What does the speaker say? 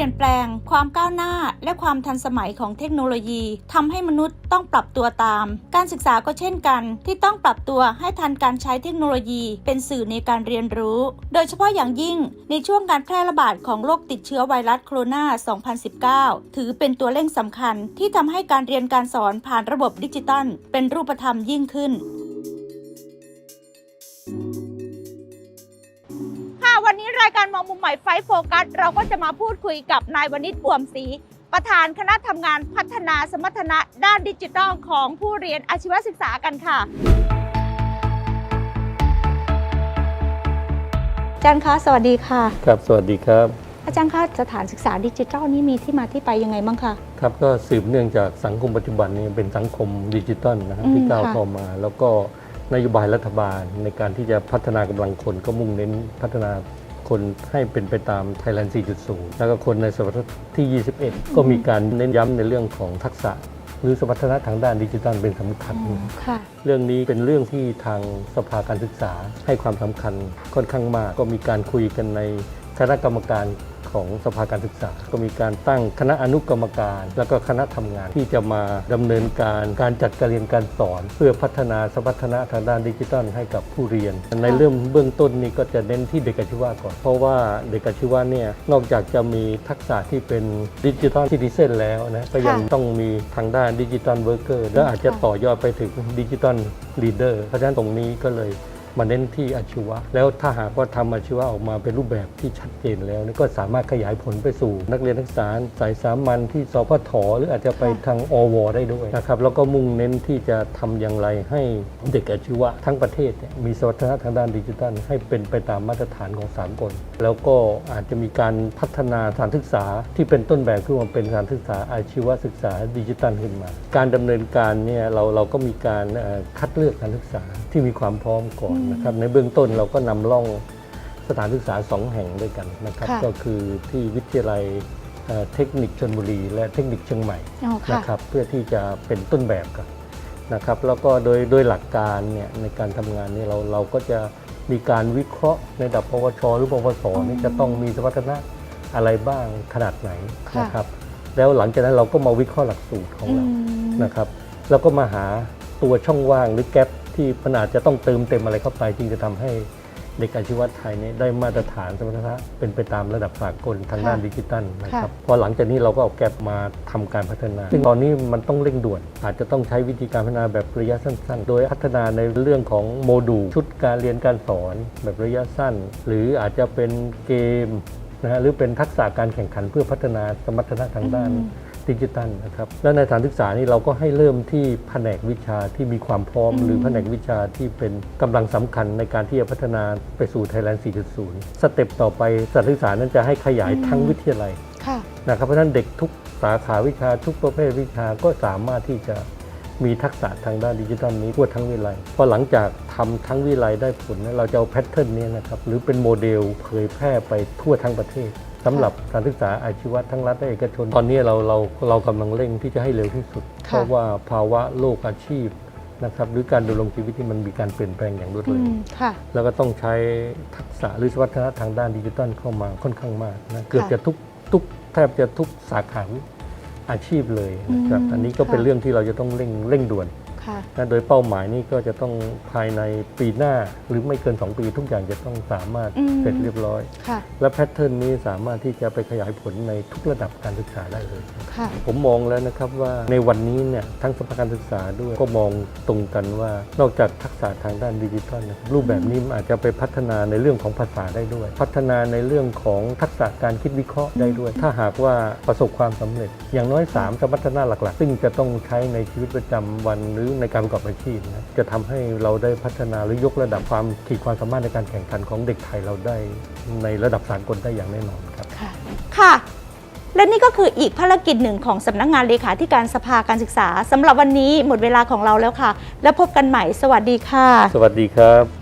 เปลี่ยนแปลง ความก้าวหน้า และความทันสมัยของเทคโนโลยีทำให้มนุษย์ต้องปรับตัวตาม การศึกษาก็เช่นกัน ที่ต้องปรับตัวให้ทันการใช้เทคโนโลยี เป็นสื่อในการเรียนรู้ โดยเฉพาะอย่างยิ่งในช่วงการแพร่ระบาดของโรคติดเชื้อไวรัสโคโรนา 2019 ถือเป็นตัวเร่งสำคัญที่ทำให้การเรียนการสอนผ่านระบบดิจิตัลเป็นรูปธรรมยิ่งขึ้น รายการมองมุมใหม่ไฟโฟกัส เราก็จะมาพูดคุยกับนายวณิชอ่วมศรีประธานคณะทำงานพัฒนาสมรรถนะด้านดิจิทัลของผู้เรียนอาชีวศึกษากันค่ะอาจารย์คะสวัสดีค่ะ ครับ สวัสดีครับ อาจารย์คะสถานศึกษาดิจิทัลนี่มีที่มาที่ไปยังไงบ้างคะ ครับก็สืบเนื่องจากสังคมปัจจุบันนี้เป็นสังคมดิจิตอลนะครับอืมที่ก้าวค่ะเข้ามา แล้วก็นโยบายรัฐบาลในการที่จะพัฒนากำลังคนก็มุ่งเน้นพัฒนา คนให้เป็นไปตาม Thailand 4.0 แล้วก็คนในศตวรรษที่ 21 ก็มีการเน้นย้ำในเรื่องของทักษะ หรือสมรรถนะทางด้านดิจิทัลเป็นสำคัญ ค่ะ เรื่องนี้เป็นเรื่องที่ทางสภาการศึกษาให้ความสำคัญค่อนข้างมาก ก็มีการคุยกันในคณะกรรมการ ของสภาการศึกษา ก็มีการตั้งคณะอนุกรรมการ แล้วก็คณะทำงานที่จะมาดำเนินการการจัดการเรียนการสอน เพื่อพัฒนาสมรรถนะทางด้านดิจิทัลให้กับผู้เรียน ในเรื่องเบื้องต้นนี้ก็จะเน้นที่เด็กอาชีวะก่อน เพราะว่าเด็กอาชีวะเนี่ยนอกจากจะมีทักษะที่เป็นดิจิทัลซิติเซนแล้วนะก็ยังค่ะต้องมีทางด้านดิจิทัลเวิร์กเกอร์และอาจจะค่ะต่อยอดไปถึงดิจิทัลลีดเดอร์เพราะฉะนั้นตรงนี้ก็เลย มาเน้นที่อาชีวะ แล้วถ้าหากว่าทำอาชีวะออกมาเป็นรูปแบบที่ชัดเจนแล้วนี่ก็สามารถขยายผลไปสู่นักเรียนนักศึกษาสายสามัญที่สพทหรืออาจจะไปทางอว ได้ด้วยนะครับแล้วก็มุ่งเน้นที่จะทำอย่างไรให้เด็กอาชีวะทั้งประเทศเนี่ยมีสมรรถนะทางด้านดิจิทัล ให้เป็นไปตามมาตรฐานของสากลแล้วก็อาจจะมีการพัฒนาสถานศึกษาที่เป็นต้นแบบขึ้นมาเป็นสถานศึกษาอาชีวศึกษาดิจิทัลขึ้นมา การดำเนินการเนี่ยเราเราก็มีการคัดเลือกสถานศึกษาที่มีความพร้อมก่อนนะครับในเบื้องต้นเราก็นำร่องสถานศึกษาสองแห่งด้วยกันนะครับ ค่ะก็คือที่วิทยาลัยเอ่อเทคนิคชนบุรี และเทคนิคเชียงใหม่อ๋อค่ะ นะครับเพื่อที่จะเป็นต้นแบบกันนะครับ แล้วก็โดยโดยหลักการเนี่ยในการทำงานเนี่ยเราเราก็จะมีการวิเคราะห์ในระดับปวช หรือปวสนี่จะต้องมีสมรรถนะอะไรบ้างขนาดไหนค่ะ นะครับ แล้วหลังจากนั้นเราก็มาวิเคราะห์หลักสูตรของอืเรา ม นะครับแล้วก็มาหาตัวช่องว่างหรือแกลบ ที่มันอาจจะต้องเติมเต็มอะไรเข้าไป จึงจะทำให้เด็กอาชีวะไทยเนี่ยได้มาตรฐานสมรรถนะเป็นไปตามระดับสากลทางด้านค่ะดิจิตัลนะครับค่ะพอหลังจากนี้เราก็เอาแกลบมาทำการพัฒนา ซึ่งตอนนี้มันต้องเร่งด่วน อาจจะต้องใช้วิธีการพัฒนาแบบระยะสั้น ๆ โดยพัฒนาในเรื่องของโมดูลชุดการเรียนการสอนแบบระยะสั้น หรืออาจจะเป็นเกมนะฮะหรือเป็นทักษะการแข่งขันเพื่อพัฒนาสมรรถนะทางด้านอืม ดิจิตัลนะครับ และในสถานศึกษานี่เราก็ให้เริ่มที่แผนกวิชาที่มีความพร้อมอืมหรือแผนกวิชาที่เป็นกำลังสำคัญในการที่จะพัฒนาไปสู่ Thailand 4.0 สเต็ปต่อไปสถานศึกษานั้นจะให้ขยายทั้งวิทยาลัยค่ะนะครับเพราะฉะนั้นเด็กทุกสาขาวิชาทุกประเภทวิชาก็สามารถที่จะมีทักษะทางด้านดิจิทัลนี้ทั่วทั้งวิไลพอหลังจากทำทั้งวิไลได้ผลเนี่ยเราจะเอาแพทเทิร์นนี้นะครับหรือเป็นโมเดลเผยแพร่ไปทั่วทั้งประเทศ สำหรับการศึกษาอาชีวะทั้งรัฐและเอกชน ตอนนี้เราเราเรากำลังเร่งที่จะให้เร็วที่สุด เพค่ะราะว่าภาวะโลกอาชีพนะครับหรือการดำรงชีวิตที่มันมีการเปลี่ยนแปลงอย่างรวดอืเร็วมค่ะแล้วก็ต้องใช้ทักษะหรือสมรรถนะทางด้านดิจิทัลเข้ามาค่อนข้างมากนะเกือบจะทุกทุกแทบจะทุกสาขาอาชีพเลยนะครับอืมอันนี้ก็เป็นค่ะเรื่องที่เราจะต้องเร่งเร่งด่วน ค่ะนะโดยเป้าหมายนี้ก็จะต้องภายในปีหน้าหรือไม่เกิน 2 ปีทุกอย่างจะต้องสามารถอืม เสร็จเรียบร้อย ค่ะ และแพทเทิร์นนี้สามารถที่จะไปขยายผลในทุกระดับการศึกษาได้เลย ค่ะ ผมมองแล้วนะครับว่าในวันนี้เนี่ยทั้งสภาการศึกษาด้วยก็มองตรงกันว่านอกจากทักษะทางด้านดิจิทัลนะครับรูปแบบนี้มันอาจจะไปพัฒนาในเรื่องของภาษาได้ด้วย พัฒนาในเรื่องของทักษะการคิดวิเคราะห์ได้ด้วย ถ้าหากว่าประสบความสำเร็จ อย่างน้อย 3 สมรรถนะหลักๆ ซึ่งจะต้องใช้ในชีวิตประจำวันหรือในการประกอบอาชีพนะจะทำให้เราได้พัฒนาหรือยกระดับความขีดความสามารถในการแข่งขันของเด็กไทยเราได้ในระดับสากลได้อย่างแน่นอนครับค่ะค่ะแและนี่ก็คืออีกภารกิจหนึ่งของสำนักงานเลขาธิการสภาการศึกษาสำหรับวันนี้หมดเวลาของเราแล้วค่ะ แล้วพบกันใหม่ สวัสดีค่ะ สวัสดีครับ